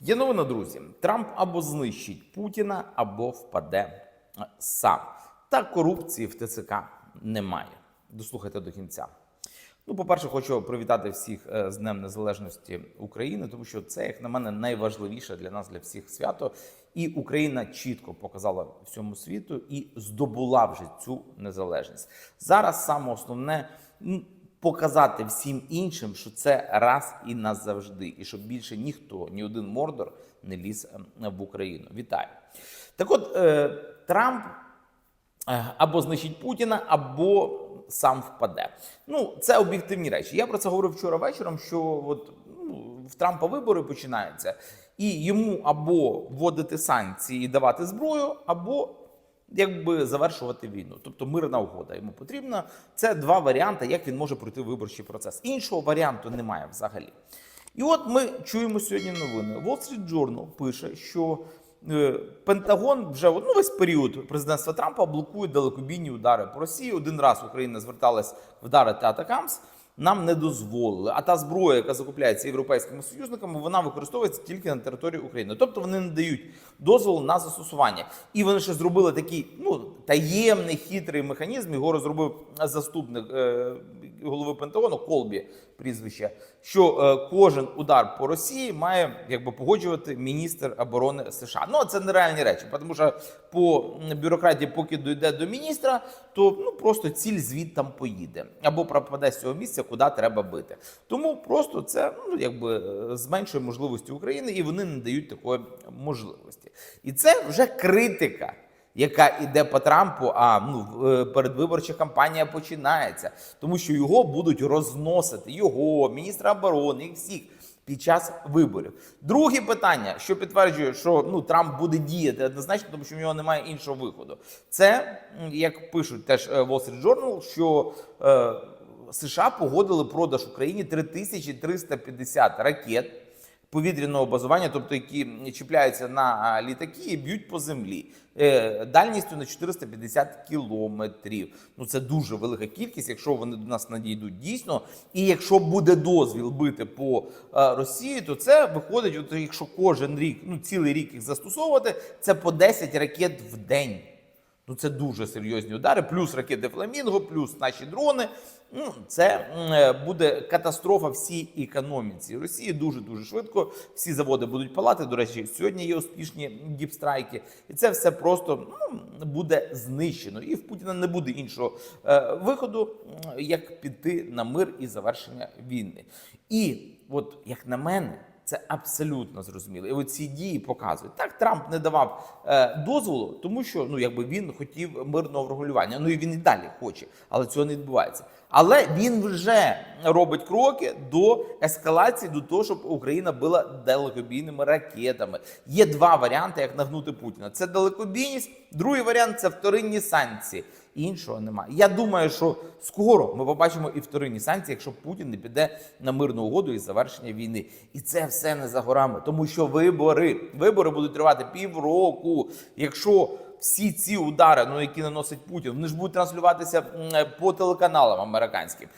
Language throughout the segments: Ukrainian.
Є новина, друзі. Трамп або знищить Путіна, або впаде е, сам. Та корупції в ТЦК немає. Дослухайте до кінця. Ну, по-перше, хочу привітати всіх е, з Днем Незалежності України, тому що це, як на мене, найважливіше для нас, для всіх свято. І Україна чітко показала всьому світу і здобула вже цю незалежність. Зараз саме основне показати всім іншим, що це раз і назавжди, і щоб більше ніхто, ні один мордор не ліз е, в Україну. Вітаю. Так от е, Трамп е, або знищить Путіна, або сам впаде. Ну, це об'єктивні речі. Я про це говорив вчора вечором. Що от ну, в Трампа вибори починаються, і йому або вводити санкції і давати зброю, або якби завершувати війну. Тобто мирна угода йому потрібна. Це два варіанти, як він може пройти виборчий процес. Іншого варіанту немає взагалі. І от ми чуємо сьогодні новини. Wall Street Journal пише, що е, Пентагон вже ну, весь період президентства Трампа блокує далекобійні удари по Росії. Один раз Україна зверталась вдарити Атакамс. Нам не дозволили. А та зброя, яка закупляється європейськими союзниками, вона використовується тільки на території України. Тобто вони не дають дозволу на застосування. І вони ще зробили такий ну таємний хитрий механізм. Його розробив заступник е, голови Пентагону Колбі прізвище, що е, кожен удар по Росії має якби погоджувати міністр оборони США. Ну це нереальні речі, тому що по бюрократії, поки дійде до міністра, то ну просто ціль звід поїде або пропаде з цього місця, куди треба бити. Тому просто це ну якби е, зменшує можливості України, і вони не дають такої можливості. І це вже критика яка іде по Трампу, а ну е, передвиборча кампанія починається, тому що його будуть розносити, його, міністра оборони, їх всіх. Під час виборів друге питання, що підтверджує, що ну Трамп буде діяти однозначно, тому що в нього немає іншого виходу. Це як пишуть теж е, Wall Street Journal, що е, США погодили продаж Україні 3350 ракет повітряного базування, тобто які чіпляються на літаки і б'ють по землі е, дальністю на 450 кілометрів. Ну це дуже велика кількість, якщо вони до нас надійдуть дійсно. І якщо буде дозвіл бити по Росії, то це виходить, от якщо кожен рік, ну цілий рік їх застосовувати, це по 10 ракет в день. Ну, це дуже серйозні удари, плюс ракети Фламінго, плюс наші дрони. Ну, це е, буде катастрофа всій економіці Росії. Дуже дуже швидко. Всі заводи будуть палати. До речі, сьогодні є успішні діпстрайки, і це все просто ну, буде знищено. І в Путіна не буде іншого е, виходу, як піти на мир і завершення війни. І от як на мене. Це абсолютно зрозуміло. І оці дії показують. Так, Трамп не давав е, дозволу, тому що ну якби він хотів мирного врегулювання. Ну і він і далі хоче, але цього не відбувається. Але він вже робить кроки до ескалації, до того, щоб Україна була далекобійними ракетами. Є два варіанти, як нагнути Путіна: це далекобійність. Другий варіант це вторинні санкції. Іншого немає. Я думаю, що скоро ми побачимо і вторинні санкції, якщо Путін не піде на мирну угоду і завершення війни. І це все не за горами, тому що вибори вибори будуть тривати півроку. Якщо всі ці удари, ну які наносить Путін, вони ж будуть транслюватися по телеканалам американським.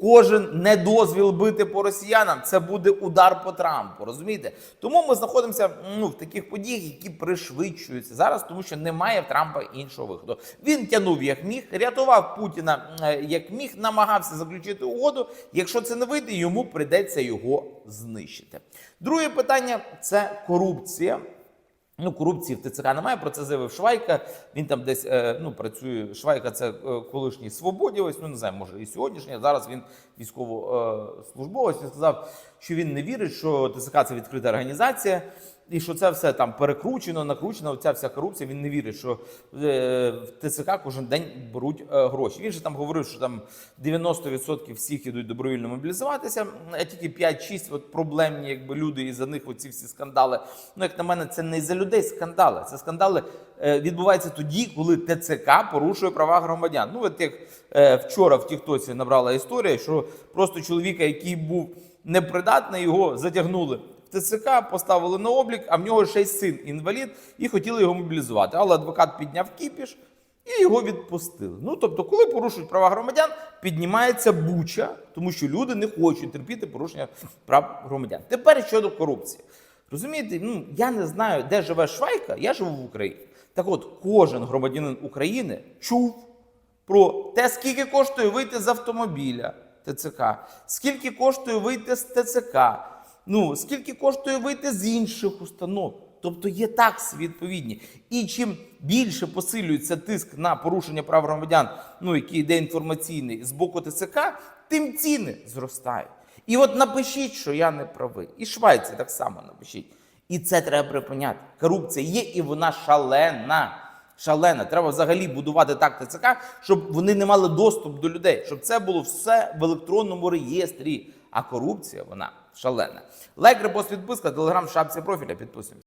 Кожен недозвіл бити по росіянам це буде удар по Трампу. Розумієте? Тому ми знаходимося ну, в таких подіях, які пришвидшуються зараз, тому що немає в Трампа іншого виходу. Він тягнув як міг, рятував Путіна е, як міг, намагався заключити угоду. Якщо це не вийде, йому прийдеться його знищити. Друге питання це корупція. Ну, корупції в ТЦК немає. Про це заявив Швайка. Він там десь е, ну працює. Швайка це е, колишній свободівець. Ну не знаю, може і сьогоднішній. Зараз він військовослужбовець. Він сказав, що він не вірить, що ТЦК це відкрита організація. І що це все там перекручено, накручено, ця вся корупція. Він не вірить, що е, в ТЦК кожен день беруть е, гроші. Він же там говорив, що там 90% всіх ідуть добровільно мобілізуватися, а тільки 5-6 от проблемні, якби люди, і за них оці всі скандали. Ну, як на мене, це не за людей скандали. Це скандали е, відбуваються тоді, коли ТЦК порушує права громадян. Ну, от як е, вчора в Тіктоці набрала історія, що просто чоловіка, який був непридатний, його затягнули. В ТЦК поставили на облік, а в нього ще й син інвалід, і хотіли його мобілізувати. Але адвокат підняв кіпіш і його відпустили. Ну тобто, коли порушують права громадян, піднімається буча, тому що люди не хочуть терпіти порушення прав громадян. Тепер щодо корупції. Розумієте, ну я не знаю, де живе Швайка, я живу в Україні. Так от, кожен громадянин України чув про те, скільки коштує вийти з автомобіля ТЦК, скільки коштує вийти з ТЦК, ну скільки коштує вийти з інших установ. Тобто є такси відповідні. І чим більше посилюється тиск на порушення прав громадян, ну який йде інформаційний з боку ТЦК, тим ціни зростають. І от напишіть, що я не правий. І Швайці так само напишіть. І це треба припиняти. Корупція є, і вона шалена. Шалена. Треба взагалі будувати так ТЦК, щоб вони не мали доступ до людей, щоб це було все в електронному реєстрі. А корупція вона шалена. Лайк, репост, відписка, телеграм, шапці профіля. Підписуємося.